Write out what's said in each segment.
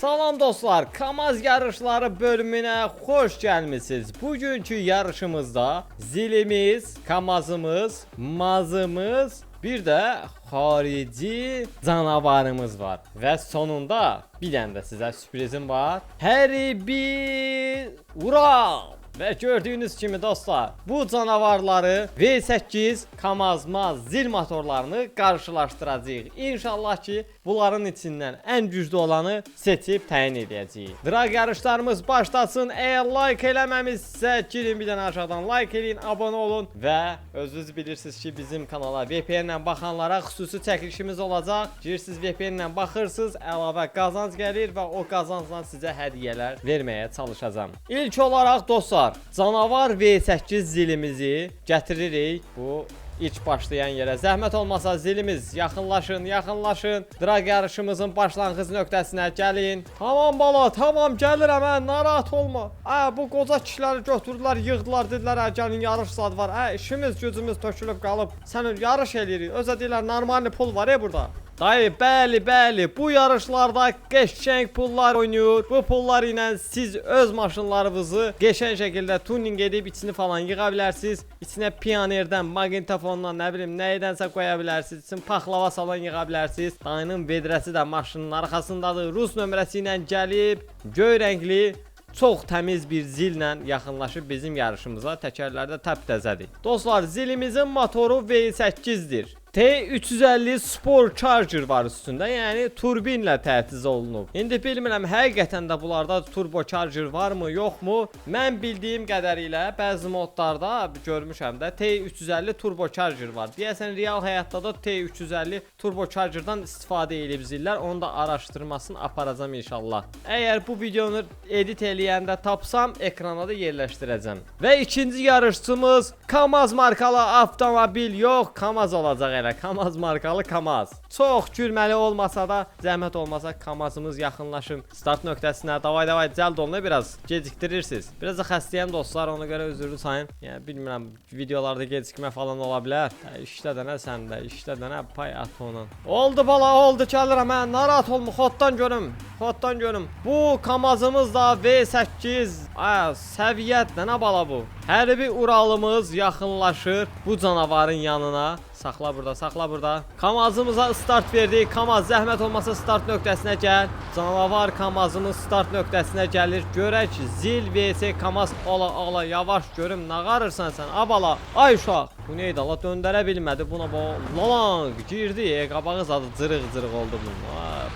Salam dostlar, Kamaz yarışları bölümüne hoş gelmişsiniz. Bugünkü yarışımızda zilimiz, Kamazımız, mazımız, bir de harici canavarımız var. Ve sonunda bir tane de size sürprizim var. Harry bir Ural. Ve gördüğünüz kimi dostlar bu canavarları V8 Kamazma zil motorlarını karşılaştıracağıq. İnşallah ki bunların içinden en güçlü olanı seçip təyin edəcəyik. Drag yarışlarımız başlasın. Eğer like eləməmişsə girin bir dənə aşağıdan like eləyin, abone olun və özünüz bilirsiniz ki bizim kanala VPN ilə baxanlara xüsusi çəkilişimiz olacaq. Girirsiniz VPN ilə baxırsınız, əlavə qazanc gəlir və o qazancla sizə hədiyyələr verməyə çalışacağam. İlk olaraq dostlar, canavar V8 zilimizi gətiririk. Bu İlk başlayan yerə zəhmət olmasa zilimiz yaxınlaşın, yaxınlaşın. Drag yarışımızın başlanğıc nöqtəsinə gəlin. Tamam bala, tamam gəlirəm hə, narahat olma. Ə, bu qoca kişiləri götürdülər, yığdılar, dedilər hə, gəlin yarış zad var. Ə, işimiz, gücümüz tökülüb qalıb. Sən yarış eləyirik. Özə deyirlər normal pul var e burada. Dayı bəli bəli bu yarışlarda qəşəng pullar oynayır. Bu pullar ilə siz öz maşınlarınızı qəşəng şəkildə tuning edib içini falan yığa bilərsiniz. İçinə pionerdən, magnitofondan, nə bilim nəyədənsə qoya bilərsiniz. İçin paxlava salon yığa bilərsiniz. Dayının vedrəsi də maşının arxasındadır. Rus nömrəsi ilə gəlib, göy rəngli Çox təmiz bir zillə yaxınlaşıb bizim yarışımıza təkərlərdə təptəzədir. Dostlar, zilimizin motoru V8-dir. T350 Sport Charger var üstündə, yəni turbinlə təchiz olunub. İndi bilmirəm həqiqətən də bunlarda turbo charger varmı, yoxmu? Mən bildiyim qədərilə bəzi modlarda görmüşəm də T350 turbo charger var. Deyəsən real həyatda da T350 turbo chargerdan istifadə edib zillər. Onu da araşdırmasını aparacağam inşallah. Əgər bu videonu edit eləyəndə tapsam ekrana da yerləşdirəcəm. Və ikinci yarışçımız Kamaz markalı avtomobil yox, Kamaz olacaq elə. Kamaz markalı Kamaz. Çox gülməli olmasa da, zəhmət olmasa Kamazımız yaxınlaşın start nöqtəsinə. Davay davay cəld olun biraz geciktirirsiniz. Biraz da xəstəyəm dostlar, ona görə üzrlü sayın. Yəni bilmirəm, videolarda gecikmə falan ola bilər. Hə, işlə də nə səndə, işlə də nə pay at onun. Oldu bala, oldu gəlirəm mən. Narahat olma, xoddan görüm. Xoddan görüm. Bu Kamazımız da V8. Ay, səviyyətlə nə bala bu? Hərbi Uralımız yaxınlaşır bu canavarın yanına. Saxla burada, saxla burada. Kamazımıza start verdik. Kamaz zəhmət olmasa start nöqtəsinə gəl. Canavar Kamazımız start nöqtəsinə gəlir. Görək zil vs Kamaz ala ala yavaş görüm nə qarırsan sən. Abala, ay uşaq. Bu neydi Allah döndərə bilmədi buna bu. Lalang girdi. E, qabağı zadı cırıq-cırıq oldu bunun.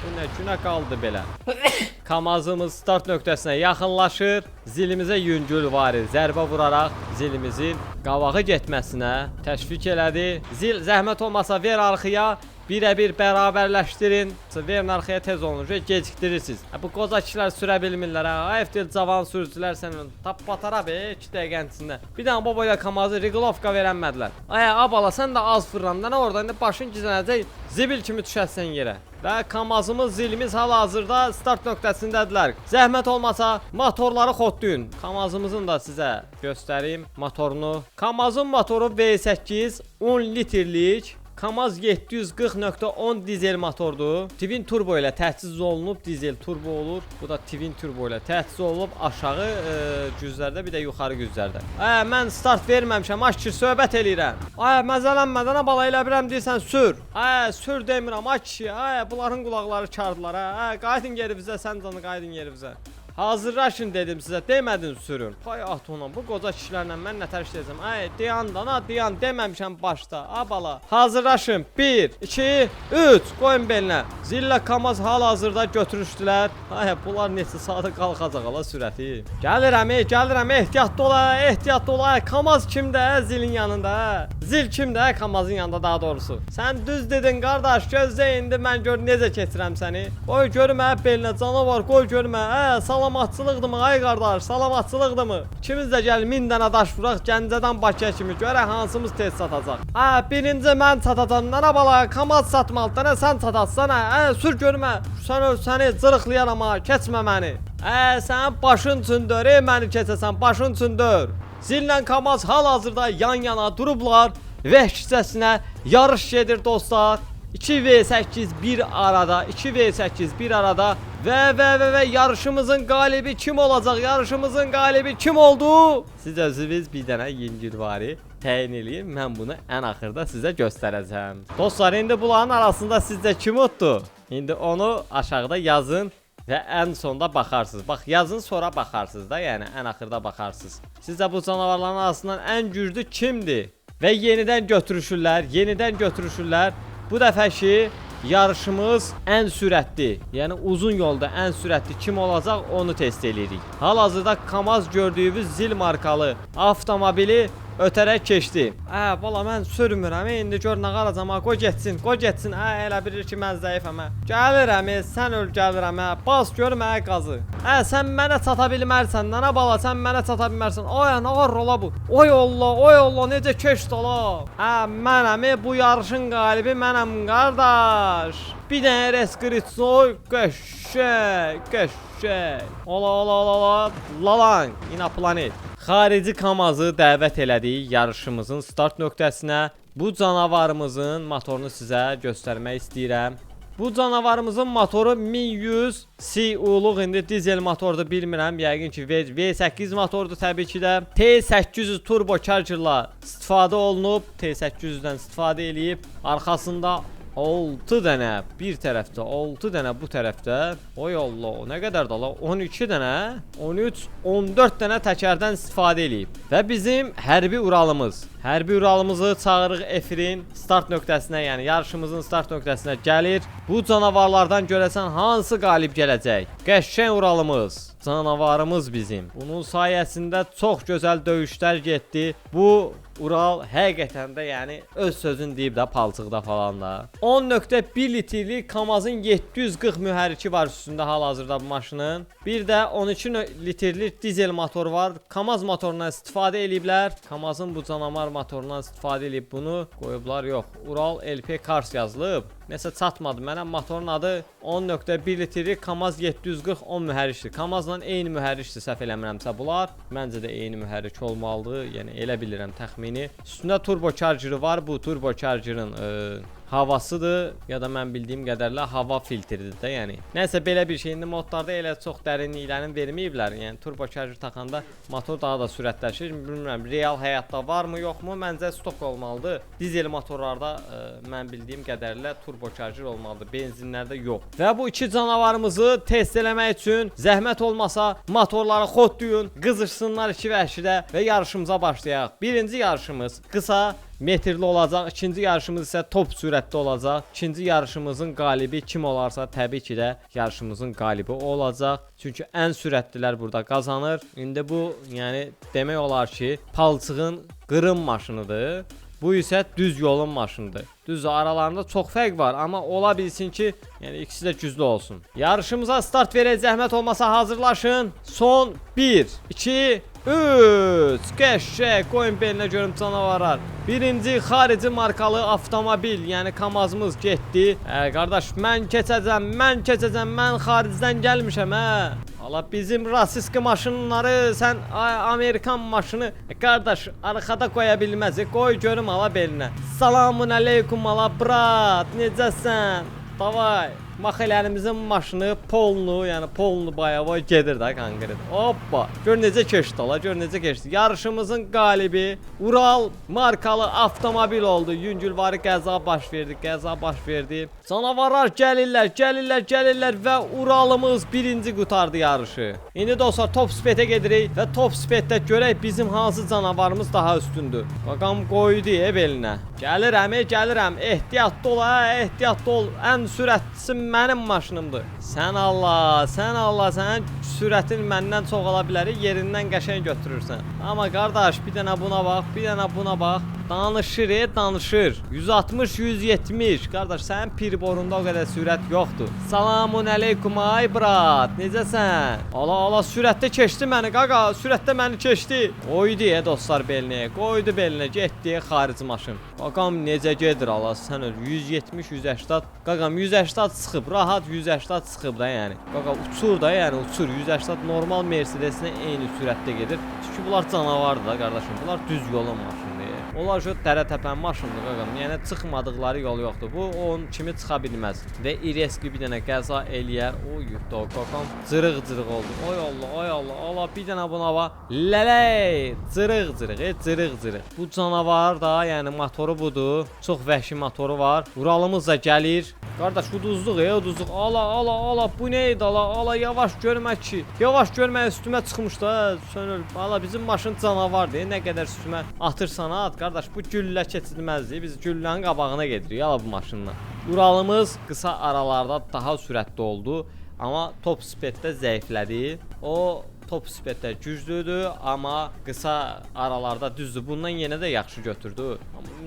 Bu nə günə qaldı belə. Kamazımız start nöqtəsinə yaxınlaşır. Zilimizə yüngül var. Zərbə vuraraq zilimizin qabağı getməsinə təşviq elədi. Zil zəhmət olmasa ver arxaya. Birə-bir bərabərləşdirin. Verin arxaya tez olun. Şöyle gecikdirirsiniz. Ha, bu qoza kişilər sürə bilmirlər ha. Ayıfdır cavan sürücülər sənin tap batara be 2 dəqiqənin içində. Bir dənə baba ilə kamazı Rigolovka verənmədilər. Ay abala sən də az fırlandan orada indi başın gizlənəcək. Zibil kimi düşəsən yerə. Və kamazımız zilimiz hal-hazırda start nöqtəsindədirlər. Zəhmət olmasa motorları xodlayın. Kamazımızın da sizə göstərim motorunu. Kamazın motoru V8 10 litrlik Kamaz 740.10 dizel motordur. Twin turbo ilə təchiz olunub, dizel turbo olur. Bu da twin turbo ilə təchiz olunub aşağı e, güzlərdə bir də yuxarı güzlərdə. Ə, mən start verməmişəm, aç ki söhbət eləyirəm. Ay, məzələnmədən bala elə bilirəm deyirsən sür. Ay, sür demirəm, aç ki. Ay, bunların qulaqları çardılar ha. Ay, qayıdın geri bizə, sən canı qayıdın geri bizə. Hazırlaşın dedim sizə, demədin sürün. Pay at ona, bu qoca kişilərlə mən nə tərişləyəcəm? Ay, dayan da, na, dayan deməmişəm başda. A bala. Hazırlaşın. 1, 2, 3. Qoyun belinə. Zillə Kamaz hal-hazırda götürüşdülər. Ay, bunlar neçə saata qalxacaq ala sürəti. Gəlirəm, gəlirəm. Ehtiyatlı ola, ehtiyatlı ola. Ay, Kamaz kimdə? Zilin yanında. Zil kimdə? Kamazın yanında daha doğrusu. Sən düz dedin qardaş, gözlə indi mən gör necə keçirəm səni. Qoy görüm hə belinə canavar, qoy görüm hə. Salamatçılıqdımı ay qardaş, salamatçılıqdımı? İkimiz də gəl min dənə daş vuraq Gəncədən Bakıya kimi görək hansımız tez satacaq. Hə, birinci mən satacağam. Nənə bala, kamaz satmalıdır. Nə sən satatsan hə? Hə, sür görmə. Sən öl səni cırıqlayaram ha, keçmə məni. Hə, sənin başın üçündür, ey məni keçəsən, başın üçündür. Zillə Kamaz hal-hazırda yan-yana durublar. Vəhşicəsinə yarış gedir dostlar. 2v8 bir arada 2v8 bir arada ve ve ve ve yarışımızın galibi kim olacak? Yarışımızın galibi kim oldu? Siz özünüz bir dənə yüngülvari təyin eləyin. Mən bunu ən axırda sizə göstərəcəm. Dostlar, indi bunların arasında sizcə kim utdu? İndi onu aşağıda yazın və ən sonda baxarsınız. Bax, yazın sonra baxarsınız da, yəni ən axırda baxarsınız. Sizcə bu canavarların arasından ən güclü kimdir? Və yenidən götürüşürlər, yenidən götürüşürlər. Bu dəfəki yarışımız ən sürətli, yəni uzun yolda ən sürətli kim olacaq onu test eləyirik. Hal-hazırda KAMAZ gördüyünüz zil markalı avtomobili ötərək keçdi. Hə, bala mən sürmürəm. İndi gör nə qaracam, ha, qoy getsin, qoy getsin. Hə, elə bilir ki, mən zəifəm. hə. Gəlirəm, e, sən öl gəlirəm. Hə, bas görüm hə qazı. Hə, sən mənə çata bilmərsən. Nənə bala, sən mənə çata bilmərsən. Ay, nə var ola bu? Oy Allah, oy Allah, necə keçdi ola? Hə, mənəm, e, bu yarışın qalibi mənəm, qardaş. Bir dənə reskritsoy, qəşşək, qəşşək. Ola, ola, ola, ola, lalan, ina planet. Xarici kamazı dəvət elədik yarışımızın start nöqtəsinə. Bu canavarımızın motorunu sizə göstərmək istəyirəm. Bu canavarımızın motoru 1100 CU-luq indi dizel motordur bilmirəm. Yəqin ki V- V8 motordur təbii ki də. T800 turbo chargerla istifadə olunub. T800-dən istifadə eləyib. Arxasında 6 dənə bir tərəfdə, 6 dənə bu tərəfdə. Oy Allah, nə qədər də la? 12 dənə, 13, 14 dənə təkərdən istifadə eləyib. Və bizim hərbi Uralımız. Hərbi Uralımızı çağırıq efirin start nöqtəsinə, yəni yarışımızın start nöqtəsinə gəlir. Bu canavarlardan görəsən hansı qalib gələcək? Qəşəng Uralımız. Canavarımız bizim. Bunun sayəsində çox gözəl döyüşlər getdi. Bu Ural həqiqətən də yəni öz sözün deyib də palçıqda falan da. 10.1 litrlik Kamazın 740 mühərriki var üstündə hal-hazırda bu maşının. Bir də 12 nö- litrlik dizel motor var. Kamaz motorundan istifadə eləyiblər. Kamazın bu canavar motorundan istifadə eləyib bunu qoyublar yox. Ural LP Cars yazılıb. Nəsə çatmadı mənə motorun adı 10.1 litrlik Kamaz 740 10 mühərrikdir. Kamazla eyni mühərrikdir səhv eləmirəmsə bunlar. Məncə də eyni mühərrik olmalıdır. Yəni elə bilirəm təxmini. Üstündə turbo chargeri var. Bu turbo chargerin e, havasıdır ya da mən bildiyim qədərlə hava filtridir də, yəni. Nəsə belə bir şey indi modlarda elə çox dərinliklərini verməyiblər. Yəni turbo charger taxanda motor daha da sürətləşir. Bilmirəm, real həyatda varmı, yoxmu? Məncə stok olmalıdır. Dizel motorlarda ə, mən bildiyim qədərlə turbo charger olmalıdır. Benzinlərdə yox. Və bu iki canavarımızı test eləmək üçün zəhmət olmasa motorları xodlayın, qızışsınlar iki vəhşidə və yarışımıza başlayaq. Birinci yarışımız qısa metrli olacaq. İkinci yarışımız isə top sürətli olacaq. İkinci yarışımızın qalibi kim olarsa təbii ki də yarışımızın qalibi o olacaq. Çünki ən sürətlilər burada qazanır. İndi bu, yəni demək olar ki, palçığın qırım maşınıdır. Bu isə düz yolun maşınıdır. Düz aralarında çox fərq var, amma ola bilsin ki, yəni ikisi də güclü olsun. Yarışımıza start verək zəhmət olmasa hazırlaşın. Son 1 2 3 Qəşəng qoyun belinə görüm canavarlar. Birinci xarici markalı avtomobil, yəni Kamazımız getdi. Ə, qardaş, mən keçəcəm, mən keçəcəm, mən xaricdən gəlmişəm, hə. Ala bizim rasiski maşınları sən Amerikan maşını e, qardaş arxada qoya bilməz. E, Qoy görüm ala belinə. Salamun aleykum ala brat, necəsən? Davay. Maxələrimizin maşını polnu, yəni polnu bayava gedir də konkret. Hoppa. Gör necə keçdi ala, gör necə keçdi. Yarışımızın qalibi Ural markalı avtomobil oldu. Yüngülvari qəza baş verdi, qəza baş verdi. Canavarlar gəlirlər, gəlirlər, gəlirlər və Uralımız birinci qutardı yarışı. İndi dostlar top spetə gedirik və top spetdə görək bizim hansı canavarımız daha üstündür. Bakalım qoydu e belinə. Gəlirəm, e, gəlirəm. Ehtiyatlı ol, hə, ehtiyatlı ol. Ən sürətlisi mənim maşınımdır. Sən Allah, sən Allah, sənin sürətin məndən çox ola bilər, yerindən qəşəng götürürsən. Amma qardaş, bir dənə buna bax, bir dənə buna bax. Danışır, e, danışır. 160, 170. Qardaş, sənin pirborunda o qədər sürət yoxdur. Salamun aleykum ay brat. Necəsən? Ala ala sürətdə keçdi məni qaqa, sürətdə məni keçdi. Qoydu e dostlar belinə, qoydu belinə, getdi xarici maşın. Qaqam necə gedir ala sən öl 170 180 qaqam 180 çıxıb rahat 180 çıxıb da yəni. Qaqa uçur da yəni uçur 180 normal Mercedes-nə eyni sürətdə gedir. Çünki bunlar canavardır da qardaşım. Bunlar düz yolun maşınıdır. Onlar şu dərə təpən maşındır qaqam. Yəni çıxmadıqları yol yoxdur. Bu onun kimi çıxa bilməz. Və İreski bir dənə qəza eləyər. O yutdu qaqam. Cırıq-cırıq oldu. Ay Allah, ay Allah. Allah bir dənə buna va. Ləley! Cırıq-cırıq, e, cırıq-cırıq. Bu canavar da, yəni motoru budur. Çox vəhşi motoru var. Uralımız da gəlir. Qardaş uduzluq ya uduzluq. Ala ala ala bu nə idi ala ala yavaş görmə ki. Yavaş görmə üstümə çıxmış da sönül. Ala bizim maşın canavardır. Nə qədər üstümə atırsan at qardaş bu güllə keçilməzdir. Biz güllənin qabağına gedirik ala bu maşınla. Uralımız qısa aralarda daha sürətli oldu. Amma top speeddə zəiflədi. O top speeddə güclüdür, amma qısa aralarda düzdür. Bundan yenə də yaxşı götürdü.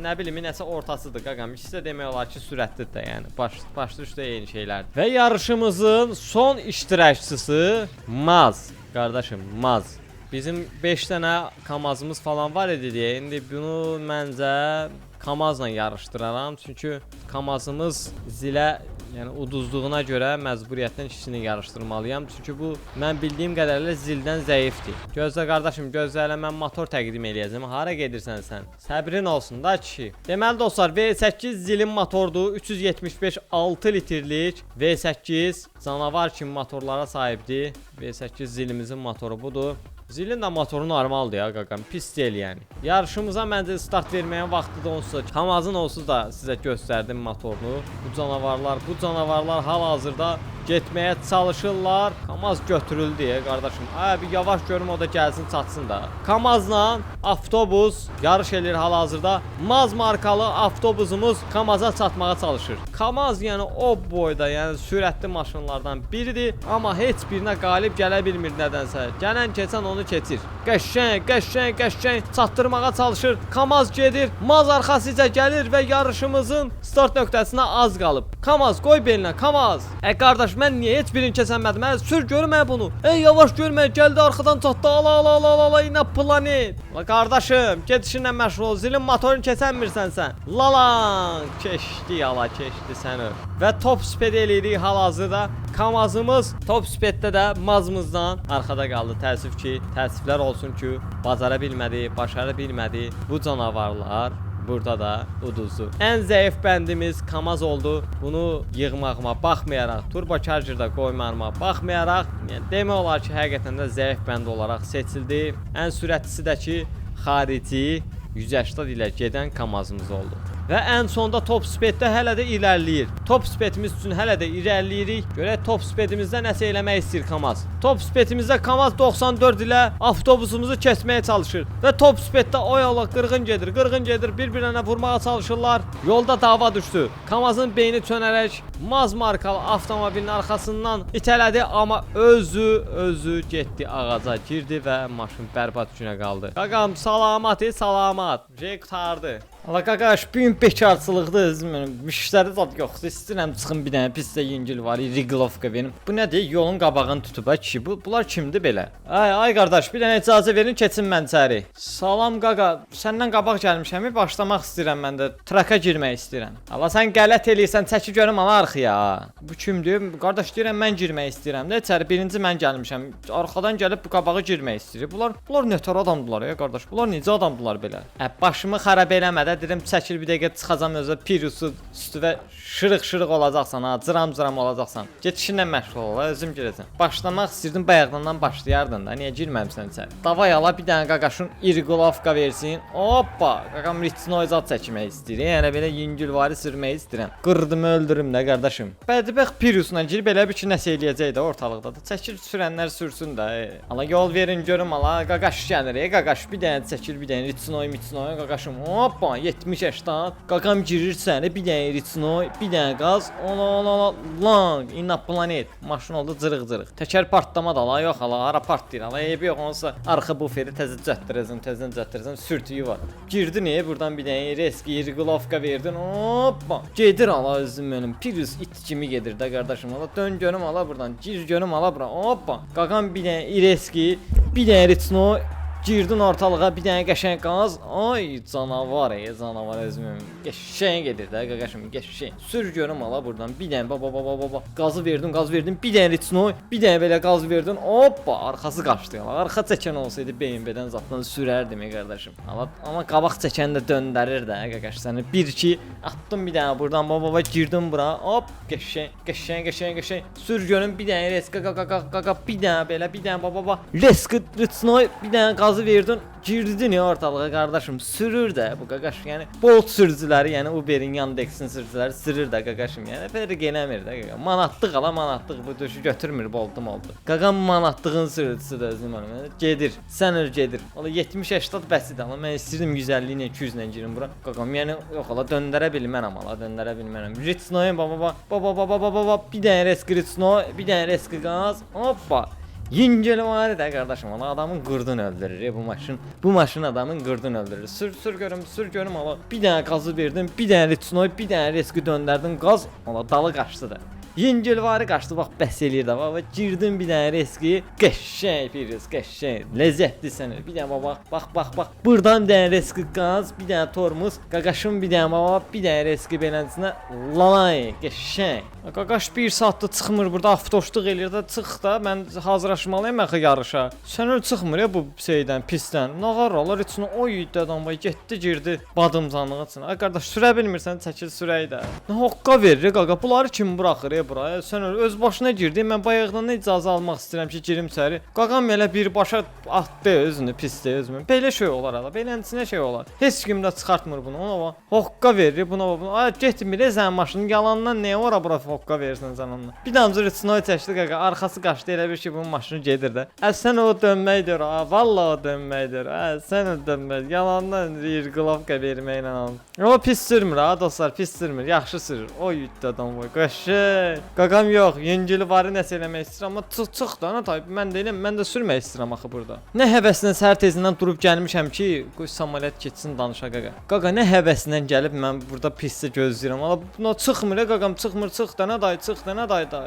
Nə bilim, nəsə ortasıdır qaqam. İkisi də demək olar ki, sürətlidir də, yəni baş başlı üstə eyni şeylərdir. Və yarışımızın son iştirakçısı Maz. Qardaşım, Maz. Bizim 5 dənə kamazımız falan var idi deyə. İndi bunu məncə Kamazla yarışdıraram. Çünki Kamazımız zilə Yəni uduzluğuna görə məcburiyyətdən ikisini yarışdırmalıyam. Çünki bu mən bildiyim qədərilə zildən zəifdir. Gözlə qardaşım, gözlə elə motor təqdim eləyəcəm. Hara gedirsən sən? Səbrin olsun da kişi. Deməli dostlar, V8 zilin motordur. 375 6 litrlik V8 canavar kimi motorlara sahibdir. V8 zilimizin motoru budur. Zilin də motoru normaldır ya qaqam, pis deyil yəni. Yarışımıza məncə start verməyə vaxtıdır onsuz da. Kamazın onsuz da sizə göstərdim motorunu. Bu canavarlar, bu canavarlar hal-hazırda getməyə çalışırlar. Kamaz götürüldü ya qardaşım. Ay bir yavaş görüm o da gəlsin çatsın da. Kamazla avtobus yarış eləyir hal-hazırda. Maz markalı avtobusumuz Kamaza çatmağa çalışır. Kamaz yəni o boyda, yəni sürətli maşınlardan biridir, amma heç birinə qalib gələ bilmir nədənsə. Gələn keçən onu keçir. Qəşəng, qəşəng, qəşəng çatdırmağa çalışır. Kamaz gedir, Maz arxasıca gəlir və yarışımızın start nöqtəsinə az qalıb. Kamaz qoy belinə, Kamaz. Ə qardaş, mən niyə heç birini keçəmədim? Hə, sür görmə bunu. Ey yavaş görmə, gəldi arxadan çatdı. Ala ala ala ala, ala inə planet. La qardaşım, gedişinlə məşğul ol. Zilin motorunu keçənmirsən sən. Lalan, keçdi ala, keçdi səni. Və top speed eləyirik hal-hazırda. Kamazımız top speeddə də mazımızdan arxada qaldı. Təəssüf ki, təəssüflər olsun ki, bacara bilmədi, başara bilmədi. Bu canavarlar Burada da uduzdu. Ən zəif bəndimiz Kamaz oldu. Bunu yığmağıma baxmayaraq, turbo chargerda qoymağıma baxmayaraq, yəni demək olar ki, həqiqətən də zəif bənd olaraq seçildi. Ən sürətlisi də ki, xarici 180 ilə gedən Kamazımız oldu. Və ən sonda top speeddə hələ də irəliləyir. Top speedimiz üçün hələ də irəliləyirik. Görək top speedimizdə nəsə eləmək istəyir Kamaz. Top speedimizdə Kamaz 94 ilə avtobusumuzu keçməyə çalışır. Və top speeddə oy Allah qırğın gedir, qırğın gedir, bir-birinə vurmağa çalışırlar. Yolda dava düşdü. Kamazın beyni çönərək Maz markalı avtomobilin arxasından itələdi, amma özü özü getdi ağaca girdi və maşın bərbad günə qaldı. Qaqam salamat, e, salamat. Şey qutardı. Allah qaqaş, bu gün bekarçılıqdır. Müştəri zad yoxdur. İstəyirəm çıxım bir dənə pis də yüngül var, riglovka verim. Bu nədir? Yolun qabağını tutub ha kişi. Bu bunlar kimdir belə? Ay ay qardaş, bir dənə icazə verin keçim mən içəri. Salam qaqa, səndən qabaq gəlmişəm. Başlamaq istəyirəm mən də. Traka girmək istəyirəm. Allah sən qələt eləyirsən, çəki görüm ala arxaya. Bu kimdir? Qardaş deyirəm mən girmək istəyirəm də içəri. Birinci mən gəlmişəm. Arxadan gəlib bu qabağa girmək istəyir. Bunlar bunlar nətər adamdılar ya qardaş? Bunlar necə adamdılar belə? Ə, başımı xarab eləmədə dedim çəkil bir dəqiqə çıxacam özə pirusu üstüvə şırıq-şırıq olacaqsan ha, cıram-cıram olacaqsan. Get işinlə məşğul ol, özüm girəcəm. Başlamaq istəyirdim bayaqdan başlayardın da. Niyə girməmisən sən? Davay ala bir dənə qaqaşın irqilovka versin. Hoppa, qaqam ritnoizat çəkmək istəyir. Yəni belə yüngül vari sürmək istəyirəm. Qırdım, öldürüm də qardaşım. Bədbəxt pirusla girib elə bir ki nəsə eləyəcək də ortalıqda da. Çəkir sürənlər sürsün də. E. Ala yol verin görüm ala. Qaqaş gəlir. E, qaqaş bir dənə çəkir, bir dənə ritnoy, mitnoy qaqaşım. Hoppa 70 yaşdan qaqam girir səni bir dənə ritnoy, bir dənə qaz. Ona ona ona lang inna planet. Maşın oldu cırıq-cırıq. Təkər partlama da ala yox ala ara partlayır. Ala eybi yox onsa arxa buferi təzə cətdirəcəm, təzə cətdirəcəm. Sürtüyü var. Girdin e buradan bir dənə reski irqilovka verdin. Hoppa. Gedir ala özüm mənim. Pirus it kimi gedir də qardaşım. Ala dön görüm ala buradan. Gir görüm ala bura. Hoppa. Qaqam bir dənə ireski, bir dənə ritnoy Girdin ortalığa bir dənə qəşəng qaz. Ay canavar ey canavar özüm. Qəşəng gedir də qaqaşım qəşəng. Sür görüm ala buradan bir dənə baba baba baba qazı verdin qaz verdin bir dənə ritno bir dənə belə qaz verdin. Hoppa arxası qaçdı. Arxa çəkən olsaydı BMW-dən zatdan sürərdim ey qardaşım. Amma amma qabaq çəkən də döndərir də qaqaş səni 1 2 atdım bir dənə buradan baba baba girdim bura. Hop qəşəng qəşəng qəşəng qəşəng. Sür görüm bir dənə reska qaqa qaqa bir dənə belə bir dənə baba baba. Reska ritno bir dənə qazı verdin. Girdin ya ortalığa qardaşım sürür də bu qaqaş yəni Bolt sürücüləri yəni Uber'in Yandex'in sürücüləri sürür də qaqaşım yəni fərq eləmir də qaqa manatlıq ala manatlıq bu düşü götürmür boldum oldu. Qaqam manatlığın sürücüsü də özüm onu yəni gedir sən öl gedir ola 70 80 bəsidir amma mən istəyirdim 150 ilə 200 ilə girim bura. Qaqam yəni yox ala döndərə bilmərəm ala döndərə bilmərəm. Ritno'ya baba baba baba baba baba bir dənə reski Ritno bir dənə reski qaz. Hoppa Yingel var da kardeşim ona adamın qırdın öldürür bu maşın. Bu maşın adamın qırdın öldürür. Sür sür görüm sür görüm ala. Bir dənə qazı verdin, bir dənə ritnoy, bir dənə reski döndərdin qaz. Ala dalı qaçdı da. Yingel varı qaçdı bax bəs eləyir də baba girdin bir dənə reski qəşəng piriz qəşəng ləzzətli sənə bir dənə baba bax bax bax burdan bir dənə reski qaz bir dənə tormuz qaqaşın bir dənə baba bir dənə reski beləsinə lalay qəşəng qaqaş 1 saatda çıxmır burada avtoşluq eləyir də çıx da mən hazırlaşmalıyam axı yarışa. Sən öl çıxmır ya bu şeydən pisdən. Nağar olar içinə oy dədan vay getdi girdi badımcanlığın içinə ay qardaş sürə bilmirsən çəkil sürək də. Nə hoqqa verir qaqa? Bunları kim buraxır ya buraya sən öl öz başına girdin mən bayaqdan icazə almaq istəyirəm ki girim içəri qaqam elə birbaşa atdı özünü pisdə özümü belə şey olar ala beləsinə şey olar. Heç kim də çıxartmır bunu ona hoqqa verir buna bax ay getmir ya sənin maşının yalandan nəyə ora bura hoqqa verirsən sən bir damcı ritsnoy çəkdi qaqa arxası qaçdı elə bir ki bunun maşını gedir də. Ə sən o dönməkdir ha valla o dönməkdir ə sən o dönmək yalandan bir qlavka verməklə al o pis sürmür ha dostlar pis sürmür yaxşı sürür. O yutdu adam boy qaşı qaqam yox yengili varı nəsə eləmək istəyir amma çıx çıx da ana tayb mən də eləm mən də sürmək istəyirəm axı burada. Nə həvəsinə səhər tezindən durub gəlmişəm ki qoy samolyot keçsin danışa qaqa qaqa nə həvəsindən gəlib mən burada pisdə gözləyirəm ala buna çıxmır ya qaqam çıxmır çıx da nə day çıx da nə day da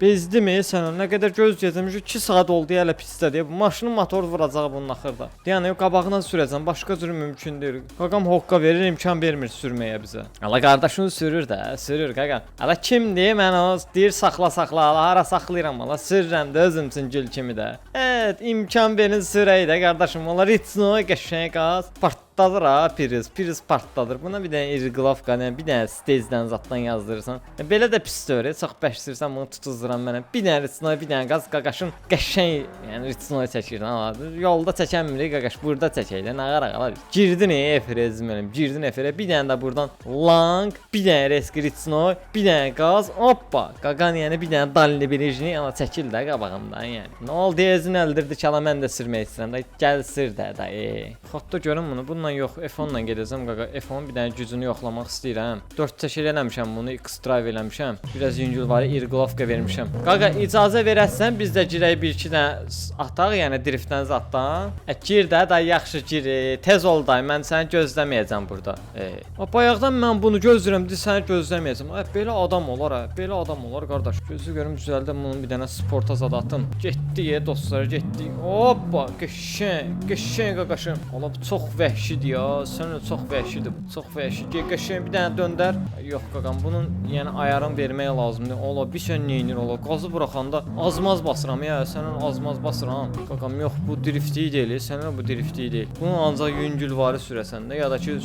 bezdimi sən o nə qədər gözləyəcəm 2 saat oldu hələ pisdədir bu maşının motor vuracaq bunun axırda. Yəni qabağına sürəcəm başqa cür mümkün deyil. Qaqam hoqqa verir imkan vermir sürməyə bizə. Ala qardaşın sürür də sürür qaqa. Ala kimdir mən o deyir saxla saxla ala hara saxlayıram ala sürürəm də özüm üçün gül kimi də. Evet imkan verin sürək də qardaşım onlar içinə qəşəng qaz partladır ha priz priz partladır buna bir dənə iri qlavka nə bir dənə stage-dən zatdan yazdırırsan. E, belə də pis deyil çox bəşdirsən bunu tutuzduram mənə. Bir dənə ritnoy bir dənə qaz qaqaşın qəşəng yəni ritnoy çəkir ha yolda çəkənmir qaqaş burada çəkək də nə qara qala girdin efrez mənim. Girdin efrə bir dənə də buradan lang bir dənə reski ritnoy bir dənə qaz hoppa! Qaqan yəni bir dənə dalli birijini amma çəkil də qabağımdan yəni. Nə oldu? Ezin əldirdi ala mən də sürmək istəyirəm də. Gəl sür də da ey xotda görün bunu bununla yox F10 ilə gedəcəm qaqa F10 bir dənə gücünü yoxlamaq istəyirəm. 4 çəkil eləmişəm bunu X drive eləmişəm. Biraz yüngül var irqlovka vermişəm. Qaqa icazə verəsən biz də girək bir iki dənə s- ataq yəni driftdən zatdan. Ə, gir də da yaxşı gir e, tez ol day mən səni gözləməyəcəm burada. E, a, bayaqdan mən bunu gözləyirəm di səni gözləməyəcəm. Ə, belə adam olar ə belə adam olar qardaş. Gözü görüm düzəldim bunun bir dənə sporta zad atım. Getdi ye dostlar getdi. Hoppa qəşəng qəşəng qaqaşım. Ola bu çox vəhşidir ya sən çox vəhşidir çox vəhşi. Ge- qəşəng bir dənə döndər. Yox qaqam bunun yəni ayarın vermək lazımdır. Ola bir şey neynir ola qazı buraxanda azmaz basıram ya sənin azmaz basıram. Qaqam yox bu drifti deyil sənin bu drifti deyil. Bunu ancaq yüngül varı sürəsən də ya da ki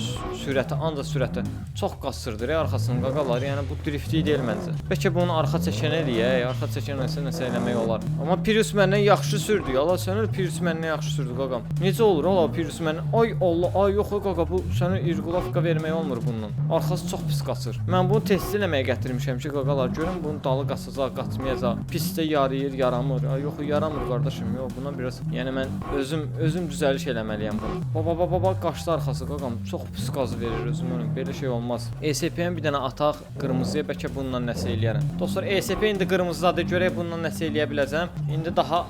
sürəti ancaq sürəti çox qasırdır ya arxasının qaqalar yəni bu drifti deyil məncə. Bəlkə bunun arxa çəkəni eləyək arxa çəkən nəsə eləmək olar. Amma Prius məndən yaxşı sürdü ya la sənin Prius məndən yaxşı sürdü qaqam. Necə olur ola Prius məndən ay Allah ay yox ay qaqa bu sənə irqulafka vermək olmur bundan. Arxası çox pis qaçır. Mən bunu test eləməyə gətirmişəm ki qaqalar görün bunun dalı qaçacaq qaçmayacaq. Pisdə yarıyır yaramır. Ay yox yaramır qardaşım yox buna biraz yəni mən özüm özüm düzəliş eləməliyəm bunu. Baba baba baba qaçdı arxası qaqam çox pis qazı verir özüm onun belə şey olmaz. ESP-yə bir dənə ataq qırmızıya bəlkə bununla nəsə eləyərəm. Dostlar ESP indi qırmızıdadır görək bununla nəsə eləyə biləcəm. İndi daha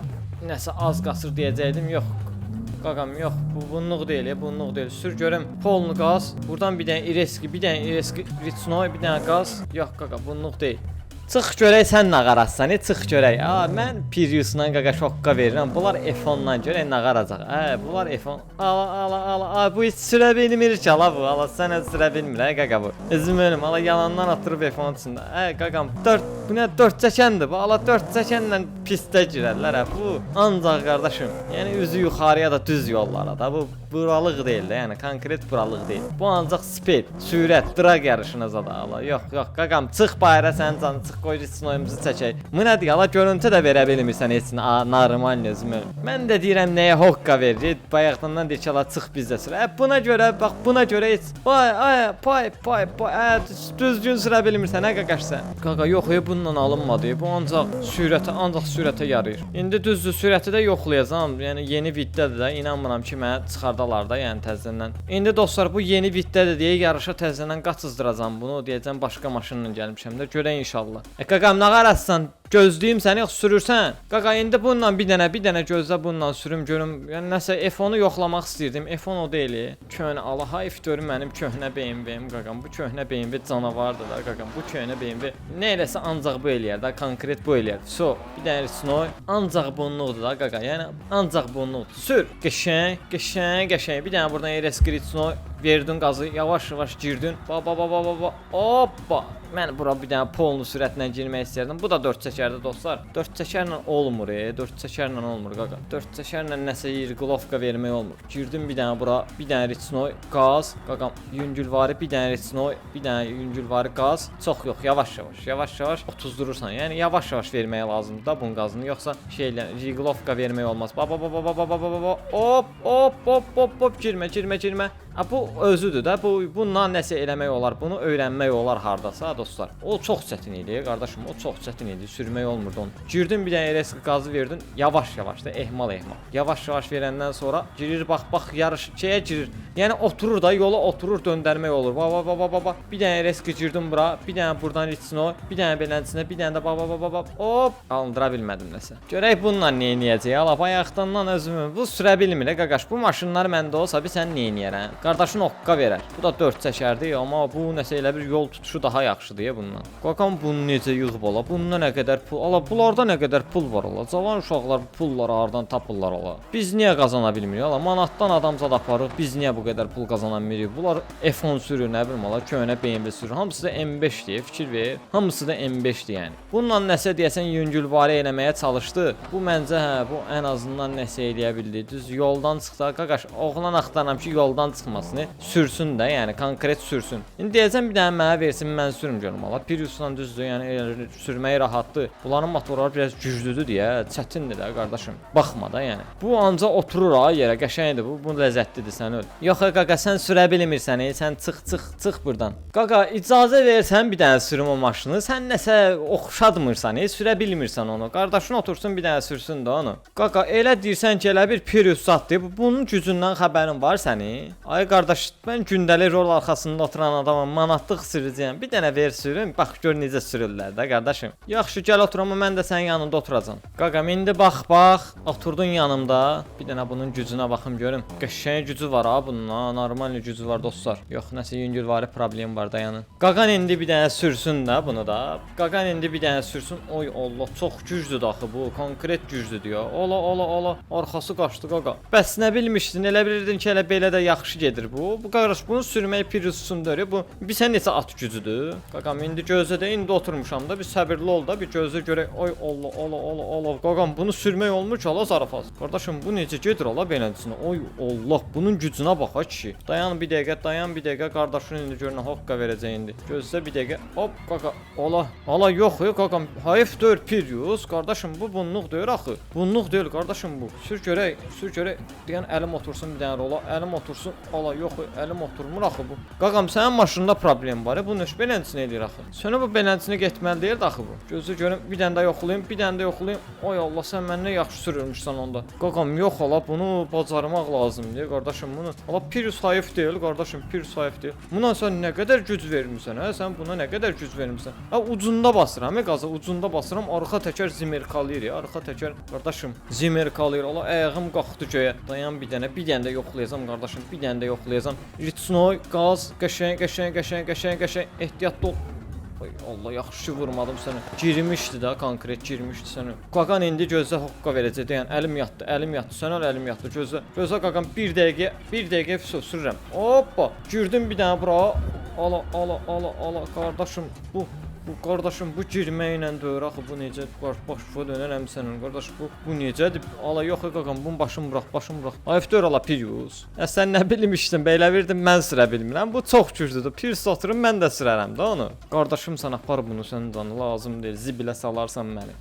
nəsə az qasır deyəcəydim yox Qaqam yox, bu bunluq deyil, ya, bunluq deyil. Sür görüm. Polnu qaz. Buradan bir dənə İreski, bir dənə İreski Ritsunoy, bir dənə qaz. Yox qaqa, bunluq deyil. Çıx görək sən nə qarassan, e, çıx görək. A, mən Prius'la qaqa şokka verirəm. Bunlar F10-dan görək nə qaracaq. Hə, bunlar F10. Ala, ala, ala. A, bu heç sürə bilmir ki, ala bu. Ala sən heç sürə bilmir, hə qaqa bu. Üzüm ölüm, ala yalandan oturub F10 içində. Hə, qaqam 4 bu nə 4 çəkəndir bu. Ala 4 çəkənlə pistə girərlər hə. Bu ancaq qardaşım, yəni üzü yuxarıya da düz yollara da. Bu buralıq deyil də, yəni konkret buralıq deyil. Bu ancaq speed, sürət, drag yarışınıza da ala. Yox, yox, qaqam çıx bayıra sən canı çıx qoy sinoyumuzu çəkək. Bu nədir? Ala görüntü də verə bilmirsən heç Normal özümü. Mən də deyirəm nəyə hoqqa verir. Bayaqdan deyir ki, ala çıx bizdə sürə. Hə, buna görə bax, buna görə heç vay, ay, pay, pay, pay. Düz- düzgün sürə bilmirsən, hə qaqaşsan. Qaqa yox, e, bununla alınmadı. Bu ancaq sürətə, ancaq sürətə yarayır. İndi düzdür, sürəti də yoxlayacağam. Yəni yeni viddədir də, inanmıram ki, mənə çıxardalar da, yəni təzədən. İndi dostlar, bu yeni viddədir deyə yarışa təzədən qaçızdıracağam bunu. Deyəcəm başqa maşınla gəlmişəm də, görək inşallah. E qaqam nə qarassan? Gözləyim səni yox sürürsən. Qaqa indi bununla bir dənə, bir dənə gözlə bununla sürüm görüm. Yəni nəsə F10-u yoxlamaq istirdim. F10 o deyil. Köhnə Allah hayf görüm mənim köhnə BMW-m qaqam. Bu köhnə BMW canavardır da qaqam. Bu köhnə BMW nə eləsə ancaq bu eləyər də, konkret bu eləyər. So, bir dənə Snow ancaq bunluqdur da qaqa. Yəni ancaq bunluqdur. Sür. Qəşəng, qəşəng, qəşəng. Bir dənə buradan RS Grid Snow verdin qazı, yavaş-yavaş girdin. Ba ba ba ba ba ba. Hoppa. Mən bura bir dənə polnu sürətlə girmək istərdim. Bu da 4 çəkərdi dostlar. 4 çəkərlə olmur, e. 4 çəkərlə olmur qaqa. 4 çəkərlə nəsə yer qlovka vermək olmur. Girdim bir dənə bura, bir dənə ritsnoy, qaz, qaqam, yüngülvari bir dənə ritsnoy, bir dənə yüngülvari qaz. Çox yox, yavaş-yavaş, yavaş-yavaş 30 durursan. Yəni yavaş-yavaş vermək lazımdır da bunun qazını, yoxsa şeylə qlovka vermək olmaz. Ba ba ba ba ba ba ba ba. Hop, hop, hop, hop, hop, girmə, girmə, girmə. Bu özüdür də. Bu bundan nəsə eləmək olar. Bunu öyrənmək olar hardasa dostlar. O çox çətin idi qardaşım. O çox çətin idi. Sürmək olmurdu onu. Girdin bir dənə RS qazı verdin. Yavaş-yavaş da ehmal ehmal. Yavaş-yavaş verəndən sonra girir bax bax yarış şeyə girir. Yəni oturur da yola oturur döndərmək olur. Ba ba ba ba. ba. Bir dənə RS girdim bura. Bir dənə burdan Ritsno, bir dənə beləsinə, bir dənə də ba ba ba ba ba. Hop, alındıra bilmədim nəsə. Görək bununla nə edəcək? Ala bayaqdan özümü bu sürə bilmir qaqaş. Bu maşınlar məndə olsa bir sən nə edərsən? Qardaşın oqqa verər. Bu da 4 çəkərdi, amma bu nəsə elə bir yol tutuşu daha yaxşıdır ya bundan. Qaqam bunu necə yığıb ola? Bunda nə qədər pul? Ala bunlarda nə qədər pul var ola? Cavan uşaqlar bu pulları hardan tapırlar ola? Biz niyə qazana bilmirik? Ala manatdan adamzad aparıq. Biz niyə bu qədər pul qazana bilmirik? Bunlar F10 sürür, nə bilim ala köhnə BMW sürür. Hamısı da M5 deyə fikir ver. Hamısı da M5-dir yəni. Bununla nəsə deyəsən yüngülvari eləməyə çalışdı. Bu məncə hə, bu ən azından nəsə eləyə bildi. Düz yoldan çıxsa, qaqaş, oğlan axtaram ki, yoldan çıxmasını sürsün də, yəni konkret sürsün. İndi deyəcəm bir dənə mənə versin, mən sürüm görüm ala. Priusla düzdür, yəni elə sürməyi rahatdır. Bunların motorları biraz güclüdür deyə, çətindir də qardaşım. Baxma da yəni. Bu ancaq oturur ha yerə, qəşəngdir bu. Bu ləzzətlidir sən öl. Yox e, qaqa sən sürə bilmirsən, e, sən çıx çıx çıx burdan. Qaqa icazə versən bir dənə sürüm o maşını. Sən nəsə oxşatmırsan, e, sürə bilmirsən onu. Qardaşın otursun bir dənə sürsün də onu. Qaqa elə deyirsən ki, elə bir Prius. Bu bunun gücündən xəbərin var sənin? Ay qardaş, mən gündəlik rol arxasında oturan adamam, manatlıq sürücüyəm. Bir dənə ver sürüm, bax gör necə sürürlər də qardaşım. Yaxşı gəl otur amma mən də sənin yanında oturacam. Qaqam indi bax bax, oturdun yanımda. Bir dənə bunun gücünə baxım görüm. Qəşəng gücü var ha bunun, ha, normal gücü var dostlar. Yox, nəsə yüngülvari problem var dayanın. Qaqan indi bir dənə sürsün də bunu da. Qaqan indi bir dənə sürsün. Oy Allah, çox güclüdür axı bu, konkret güclüdür ya. Ola ola ola, arxası qaçdı qaqa. Bəs nə bilmişdin? Elə bilirdin ki, elə belə də yaxşı gedir bu. Bu qardaş bunu sürmək Priusundur. Bu bir sən neçə at gücüdür? Qaqam indi gözlə də indi oturmuşam da bir səbirli ol da bir gözlə görək. Oy Allah Allah Allah Allah. Qaqam bunu sürmək olmur ki, ala zarafat. Qardaşım bu necə gedir ala beləsinə? Oy Allah, bunun gücünə bax ha kişi. Dayan bir dəqiqə, dayan bir dəqiqə. Qardaşın indi gör nə hoqqa verəcək indi. Gözlə bir dəqiqə. Hop qaqa. Ala, ala yox, yox qaqam. Hayf dör Prius. Qardaşım bu bunluq deyil axı. Bunluq deyil qardaşım bu. Sür görək, sür görək. Deyən əlim otursun bir dənə rola. Əlim otursun. Ala yox, əlim oturmur axı bu. Qaqam sənin maşında problem var. Bu nöş beləncini eləyir axı. Sənə bu beləncini getməli deyil axı bu. Gözü görüm bir dənə də yoxlayım, bir dənə də yoxlayım. Oy Allah sən məndən yaxşı sürürmüşsən onda. Qaqam yox ala bunu bacarmaq lazımdır qardaşım bunu. Ala Prius hayf deyil qardaşım, Prius hayf deyil. Buna sən nə qədər güc vermisən hə? Sən buna nə qədər güc vermisən? Ha ucunda basıram, hə qazı ucunda basıram, arxa təkər zimerkalayır ya, arxa təkər qardaşım zimerkalayır. Ala ayağım qalxdı göyə. Dayan bir dənə, bir dənə də yoxlayacağam qardaşım, bir dənə də yoxlayacağam. Ritsnoy, qaz, qəşəng, qəşəng, qəşəng, qəşəng, qəşəng, ehtiyatlı ol. Ay Allah yaxşı vurmadım səni. Girmişdi də konkret girmişdi səni. Qaqan indi gözə hoqqa verəcək deyən əlim yatdı, əlim yatdı. Sən al əlim yatdı gözə. Gözə qaqan 1 dəqiqə, 1 dəqiqə fıso sürürəm. Hoppa, girdim bir dənə bura. Ala ala ala ala qardaşım bu Bu qardaşım bu girməklə deyir axı bu necə baş başa dönərəm sənin qardaş bu bu necədir? Ala yox qaqam bunun başım bıraq, başım bıraq. Ayıfdır ala Pirius. Ya sən nə bilmişdin belə verdim mən sürə bilmirəm. Bu çox güclüdür. Pir oturun mən də sürərəm də onu. Qardaşım sən apar bunu sən canı lazım deyil. Zibilə salarsan məni.